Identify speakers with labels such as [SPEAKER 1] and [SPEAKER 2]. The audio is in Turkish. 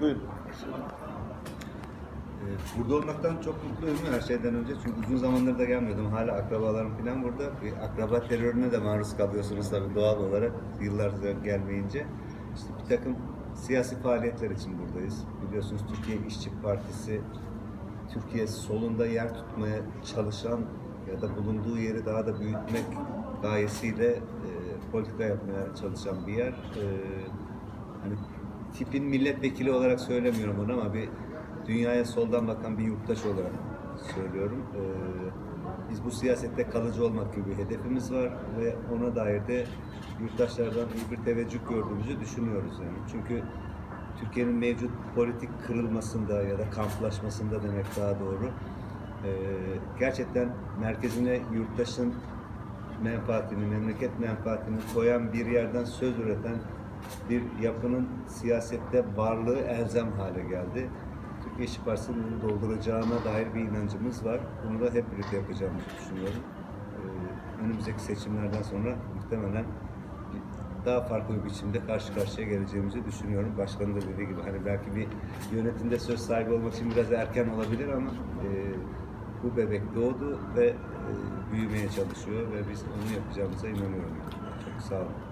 [SPEAKER 1] Buyurun.
[SPEAKER 2] Ee, Burada olmaktan çok mutluyum her şeyden önce. Çünkü uzun zamandır da gelmiyordum. Hala akrabalarım falan burada. Bir akraba terörüne de maruz kalıyorsunuz tabii doğal olarak. Yıllardır gelmeyince. İşte bir takım siyasi faaliyetler için buradayız. Biliyorsunuz Türkiye İşçi Partisi Türkiye solunda yer tutmaya çalışan ya da bulunduğu yeri daha da büyütmek gayesiyle e, politika yapmaya çalışan bir yer. E, hani tipin milletvekili olarak söylemiyorum bunu ama bir dünyaya soldan bakan bir yurttaş olarak söylüyorum. E, biz bu siyasette kalıcı olmak gibi bir hedefimiz var ve ona dair de yurttaşlardan iyi bir teveccüh gördüğümüzü düşünüyoruz yani. Çünkü Türkiye'nin mevcut politik kırılmasında ya da kamplaşmasında demek daha doğru. e, gerçekten merkezine yurttaşın menfaatini, memleket menfaatini koyan bir yerden söz üreten bir yapının siyasette varlığı elzem hale geldi. Türkiye İşçi Partisi'nin dolduracağına dair bir inancımız var. Bunu da hep birlikte yapacağımızı düşünüyorum. Ee, önümüzdeki seçimlerden sonra muhtemelen daha farklı bir biçimde karşı karşıya geleceğimizi düşünüyorum. Başkanın da dediği gibi hani belki bir yönetimde söz sahibi olmak için biraz erken olabilir ama e, bu bebek doğdu ve e, büyümeye çalışıyor ve biz onu yapacağımıza inanıyorum. Çok sağ olun.